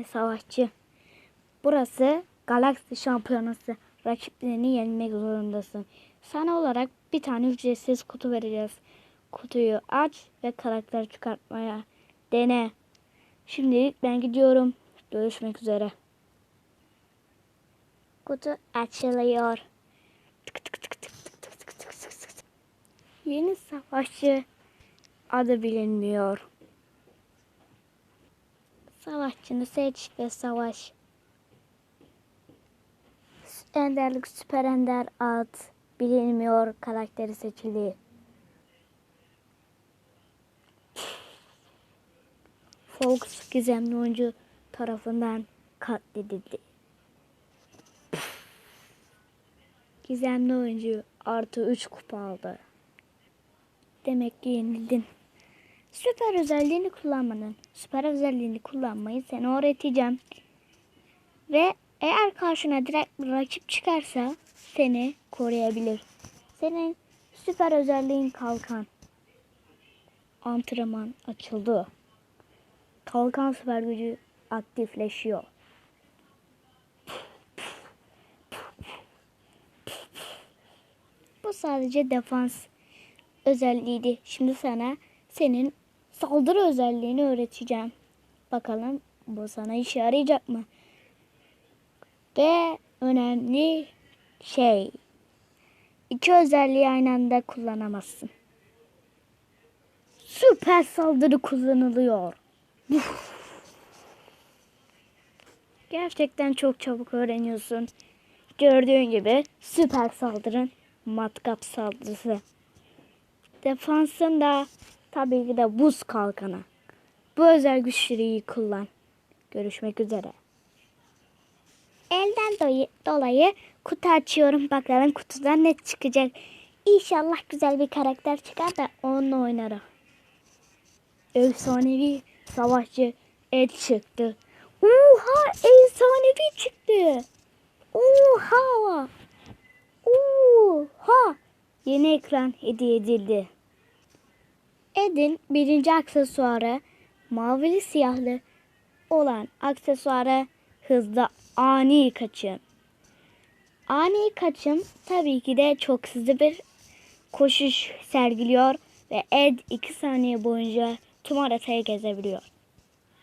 Savaşçı. Burası Galaksi Şampiyonası. Rakiplerini yenmek zorundasın. Sana olarak bir tane ücretsiz kutu vereceğiz. Kutuyu aç ve karakter çıkartmaya dene. Şimdilik ben gidiyorum. Görüşmek üzere. Kutu açılıyor. Tık tık tık tık tık tık tık tık tık. Yeni savaşçı adı bilinmiyor. Savaşçını seç ve savaş. Enderlik süper ender ad bilinmiyor karakteri seçildi. Fox gizemli oyuncu tarafından katledildi. Gizemli oyuncu artı 3 kupa aldı. Demek ki yenildin. Süper özelliğini kullanmanın, süper özelliğini kullanmayı sana öğreteceğim. Ve eğer karşına direkt bir rakip çıkarsa seni koruyabilir. Senin süper özelliğin kalkan. Antrenman açıldı. Kalkan süper gücü aktifleşiyor. Bu sadece defans özelliğiydi. Şimdi sana senin saldırı özelliğini öğreteceğim. Bakalım bu sana işe yarayacak mı? Ve önemli şey. iki özelliği aynı anda kullanamazsın. Süper saldırı kullanılıyor. Gerçekten çok çabuk öğreniyorsun. Gördüğün gibi süper saldırın matkap saldırısı. Defansın da tabii ki de buz kalkanı. Bu özel güçleri iyi kullan. Görüşmek üzere. Elden dolayı, kutu açıyorum. Bakalım kutudan ne çıkacak. İnşallah güzel bir karakter çıkar da onunla oynarım. Efsanevi savaşçı Ed çıktı. Oha efsanevi çıktı. Oha. Oha. Yeni ekran hediye edildi. Ed'in birinci aksesuarı mavili siyahlı olan aksesuarı hızlı ani kaçım. Ani kaçım tabii ki de çok hızlı bir koşuş sergiliyor ve Ed 2 saniye boyunca tüm haritayı gezebiliyor.